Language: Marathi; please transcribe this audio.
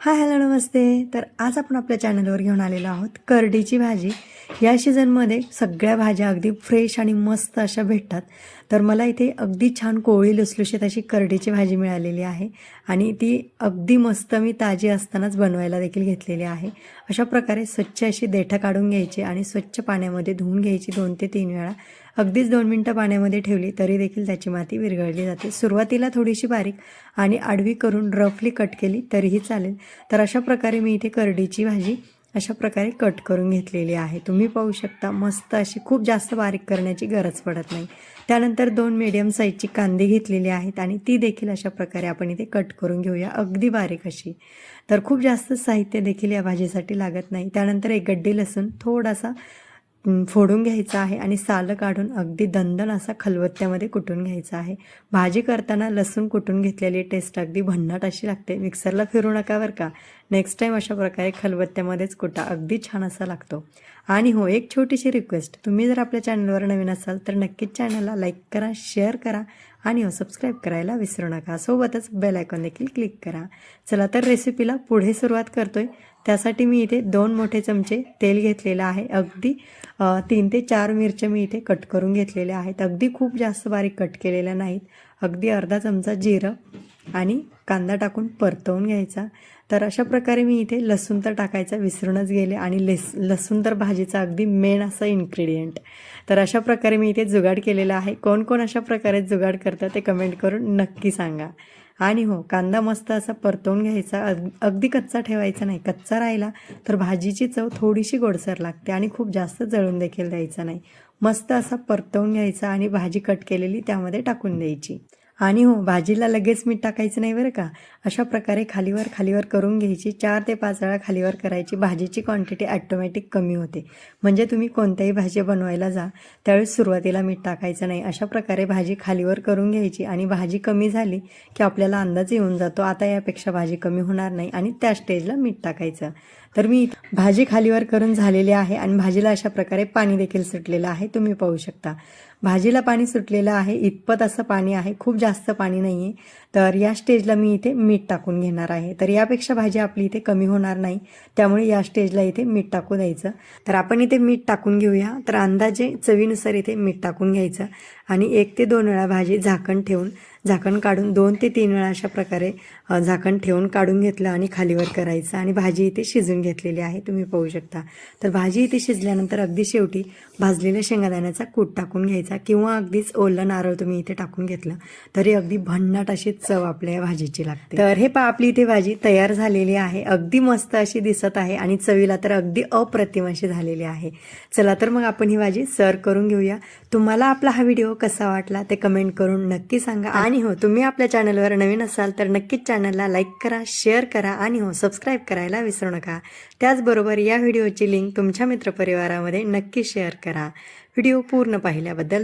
हाय हॅलो नमस्ते. तर आज आपण आपल्या चॅनलवर घेऊन आलेलो आहोत करडीची भाजी. या सीझनमध्ये सगळ्या भाज्या अगदी फ्रेश आणि मस्त अशा भेटतात. तर मला इथे अगदी छान कोळी लुसलुशीत अशी करडीची भाजी मिळालेली आहे आणि ती अगदी मस्त मी ताजी असतानाच बनवायला देखील घेतलेली आहे. अशा प्रकारे स्वच्छ अशी देठं काढून घ्यायची आणि स्वच्छ पाण्यामध्ये धुवून घ्यायची दोन ते तीन वेळा. अगदीच दोन मिनटं पाण्यामध्ये ठेवली तरी देखील त्याची माती विरघळली जाते. सुरुवातीला थोडीशी बारीक आणि आडवी करून रफली कट केली तरीही चालेल. तर अशा प्रकारे मी इथे करडीची भाजी अशा प्रकारे कट करून घेतलेली आहे. तुम्ही पाहू शकता मस्त अशी खूप जास्त बारीक करण्याची गरज पडत नाही. त्यानंतर दोन मीडियम साईजची कांदे घेतलेली आहेत आणि ती देखील अशा प्रकारे आपण इथे कट करून घेऊया. अगदी बारीक अशी. तर खूप जास्त साहित्य देखील या भाजीसाठी लागत नाही. त्यानंतर एक गड्डी लसूण थोडासा फोडून घ्यायचा आहे आणि सालं काढून अगदी दंदन असा खलबत्त्यामध्ये कुटून घ्यायचा आहे. भाजी करताना लसूण कुटून घेतलेली टेस्ट अगदी भन्नाट अशी लागते. मिक्सरला फिरू नका बरं का. नेक्स्ट टाईम अशा प्रकारे खलबत्त्यामध्येच कुटा. अगदी छान असा लागतो. आणि हो एक छोटीशी रिक्वेस्ट तुम्ही जर आपल्या चॅनलवर नवीन असाल तर नक्कीच चॅनलला लाईक करा शेअर करा आणि हो सबस्क्राईब करायला विसरू नका. सोबतच बेल आयकॉन देखील क्लिक करा. चला तर रेसिपीला पुढे सुरुवात करतोय. त्यासाठी मी इथे दोन मोठे चमचे तेल घेतलेलं आहे. अगदी तीन ते चार मिरच्या मी इथे कट करून घेतलेल्या आहेत. अगदी खूप जास्त बारीक कट केलेल्या नाहीत. अगदी अर्धा चमचा जिरं आणि कांदा टाकून परतवून घ्यायचा. तर अशा प्रकारे मी इथे लसूण तर टाकायचा विसरूनच गेले आणि लेस लसूण तर भाजीचा अगदी मेन असं इन्ग्रेडियंट तर अशा प्रकारे मी इथे जुगाड केलेला आहे. कोण कोण अशा प्रकारे जुगाड करतं ते कमेंट करून नक्की सांगा. आणि हो कांदा मस्त असा परतवून घ्यायचा. अग अगदी कच्चा ठेवायचा नाही. कच्चा राहिला तर भाजीची चव थोडीशी गोडसर लागते आणि खूप जास्त जळून देखील द्यायचा नाही. मस्त असा परतवून घ्यायचा आणि भाजी कट केलेली त्यामध्ये टाकून द्यायची. आणि हो भाजीला लगेच मीठ टाकायचं नाही बरं का? अशा प्रकारे खालीवर खालीवर करून घ्यायची. चार ते पाच वेळा खालीवर करायची. भाजीची क्वांटिटी ॲटोमॅटिक कमी होते. म्हणजे तुम्ही कोणत्याही भाजी बनवायला जा त्यावेळेस सुरुवातीला मीठ टाकायचं नाही. अशा प्रकारे भाजी खालीवर करून घ्यायची आणि भाजी कमी झाली की आपल्याला अंदाज येऊन जातो आता यापेक्षा भाजी कमी होणार नाही आणि त्या स्टेजला मीठ टाकायचं. तर मी भाजी खालीवर करून झालेली आहे आणि भाजीला अशा प्रकारे पाणी देखील सुटलेलं आहे. तुम्ही पाहू शकता. भाजीला पाणी सुटलेलं आहे. इतपत असं पाणी आहे. खूप जास्त पाणी नाही आहे तर या स्टेजला मी इथे मीठ टाकून घेणार आहे. तर यापेक्षा भाजी आपली इथे कमी होणार नाही. त्यामुळे या स्टेजला इथे मीठ टाकू द्यायचं. तर आपण इथे मीठ टाकून घेऊया. तर अंदाजे चवीनुसार इथे मीठ टाकून घ्यायचं. आणि एक ते दोन वेळा भाजी झाकण ठेवून झाकण काढून दोन ते तीन वेळा अशा प्रकारे झाकण ठेवून काढून घेतलं आणि खालीवर करायचं. आणि भाजी इथे शिजून घेतलेली आहे तुम्ही पाहू शकता. तर भाजी इथे शिजल्यानंतर अगदी शेवटी भाजलेल्या शेंगादाण्याचा कूट टाकून घ्यायचा किंवा अगदीच ओलं नारळ तुम्ही इथे टाकून घेतलं तरी अगदी भन्नाट अशी चव आपल्या या भाजीची लागते. तर हे पा आपली इथे भाजी तयार झालेली आहे. अगदी मस्त अशी दिसत आहे आणि चवीला तर अगदी अप्रतिम अशी झालेली आहे. चला तर मग आपण ही भाजी सर्व करून घेऊया. तुम्हाला आपला हा व्हिडिओ कसा वाटला ते कमेंट करून नक्की सांगा. आणि हो तुम्ही आपल्या चॅनलवर नवीन असाल तर नक्कीच चॅनलला लाईक करा शेअर करा आणि हो सबस्क्राईब करायला विसरू नका. त्याचबरोबर या व्हिडिओची लिंक तुमच्या मित्रपरिवारामध्ये नक्की शेअर करा. व्हिडिओ पूर्ण पाहिल्याबद्दल